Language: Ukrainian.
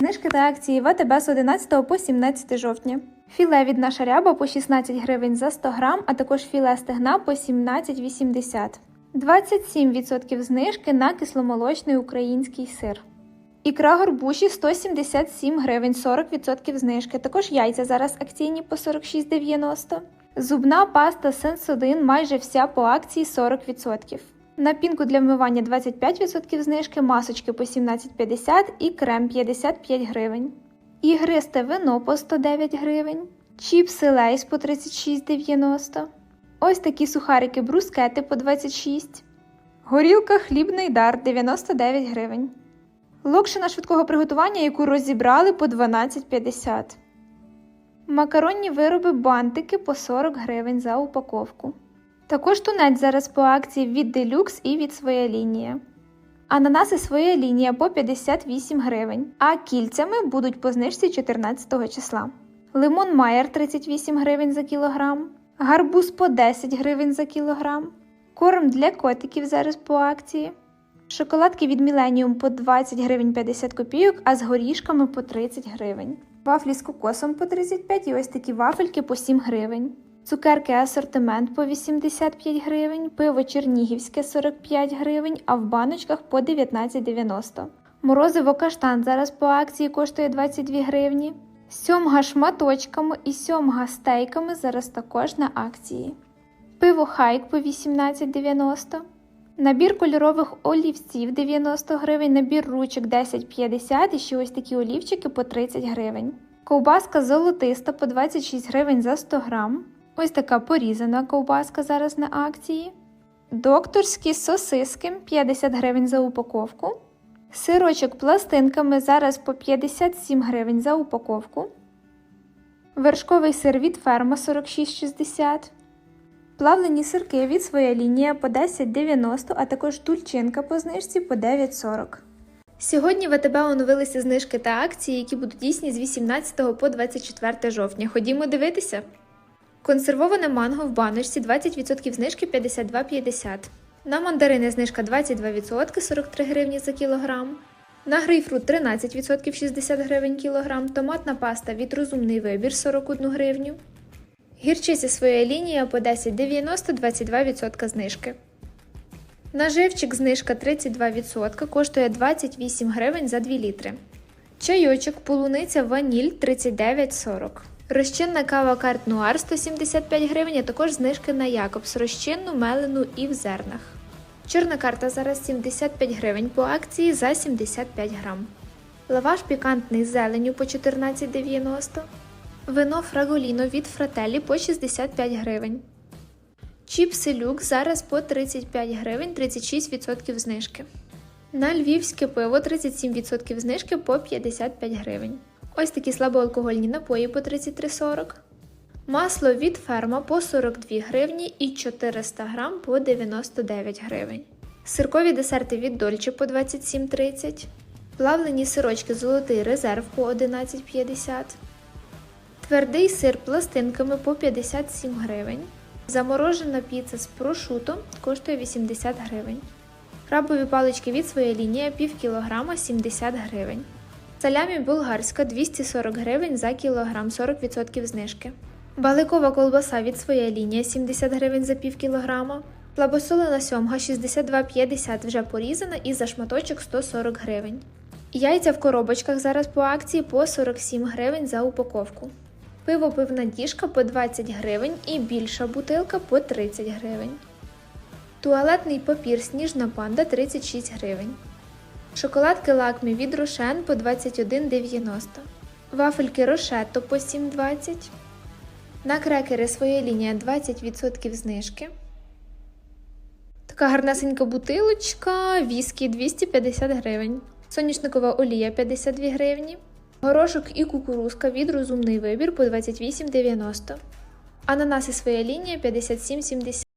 Знижки та акції ВТБ з 11 по 17 жовтня. Філе від наша ряба по 16 гривень за 100 грам, а також філе стегна по 17,80. 27% знижки на кисломолочний український сир. Ікра горбуші 177 гривень, 40% знижки. Також яйця зараз акційні по 46,90. Зубна паста Сенсодин майже вся по акції 40%. На пінку для вмивання 25% знижки, масочки по 17,50 і крем 55 гривень. Ігристе вино по 109 гривень. Чіпси лейс по 36,90. Ось такі сухарики брускети по 26. Горілка хлібний дар 99 гривень. Локшина швидкого приготування, яку розібрали по 12,50. Макаронні вироби бантики по 40 гривень за упаковку. Також тунець зараз по акції від Deluxe і від своя лінія. Ананаси своя лінія по 58 гривень, а кільцями будуть по знижці 14 числа. Лимон Майер 38 гривень за кілограм, гарбуз по 10 гривень за кілограм, корм для котиків зараз по акції. Шоколадки від Millennium по 20 гривень 50 копійок, а з горішками по 30 гривень. Вафлі з кокосом по 35 і ось такі вафельки по 7 гривень. Цукерки асортимент по 85 гривень, пиво чернігівське 45 гривень, а в баночках по 19,90. Морозиво каштан зараз по акції коштує 22 гривні. Сьомга шматочками і сьомга стейками зараз також на акції. Пиво хайк по 18,90. Набір кольорових олівців 90 гривень, набір ручок 10,50 і ще ось такі олівчики по 30 гривень. Ковбаска золотиста по 26 гривень за 100 грам. Ось така порізана ковбаска зараз на акції. Докторські сосиски 50 гривень за упаковку. Сирочок пластинками зараз по 57 гривень за упаковку. Вершковий сир від ферма 46,60. Плавлені сирки від своя лінія по 10,90, а також тульчинка по знижці по 9,40. Сьогодні в АТБ оновилися знижки та акції, які будуть дійсні з 18 по 24 жовтня. Ходімо дивитися. Консервоване манго в баночці 20% знижки 52,50. На мандарини знижка 22% 43 гривні за кілограм. На грейпфрут 13% 60 гривень кілограм. Томатна паста від розумний вибір 41 гривню. Гірчиця своя лінія по 10,90 22% знижки. Наживчик знижка 32% коштує 28 гривень за 2 літри. Чайочок полуниця ваніль 39,40. Розчинна кава карт Нуар 175 гривень, а також знижки на Якобс розчинну, мелену і в зернах. Чорна карта зараз 75 гривень по акції за 75 грам. Лаваш пікантний з зеленю по 14,90. Вино Фраголіно від Фрателі по 65 гривень. Чіпси люк зараз по 35 гривень 36% знижки. На львівське пиво 37% знижки по 55 гривень. Ось такі слабоалкогольні напої по 33,40. Масло від ферма по 42 гривні і 400 грам по 99 гривень. Сиркові десерти від Дольче по 27,30. Плавлені сирочки Золотий резерв по 11,50. Твердий сир пластинками по 57 гривень. Заморожена піца з прошутом коштує 80 гривень. Крабові палички від своєї лінії пів кілограма 70 гривень. Салямі болгарська 240 гривень за кілограм 40% знижки. Баликова колбаса від своєї лінії 70 гривень за пів кілограма. Плабосолена сьомга 62,50 вже порізана і за шматочок 140 гривень. Яйця в коробочках зараз по акції по 47 гривень за упаковку. Пиво пивна діжка по 20 гривень і більша бутилка по 30 гривень. Туалетний папір Сніжна панда 36 гривень. Шоколадки лакмі від Рошен по 21,90. Вафельки Рошетто по 7,20. На крекери своя лінія 20% знижки. Така гарнесенька бутилочка, віскі 250 гривень. Соняшникова олія 52 гривні. Горошок і кукурузка від розумний вибір по 28,90. Ананаси своя лінія 57,70.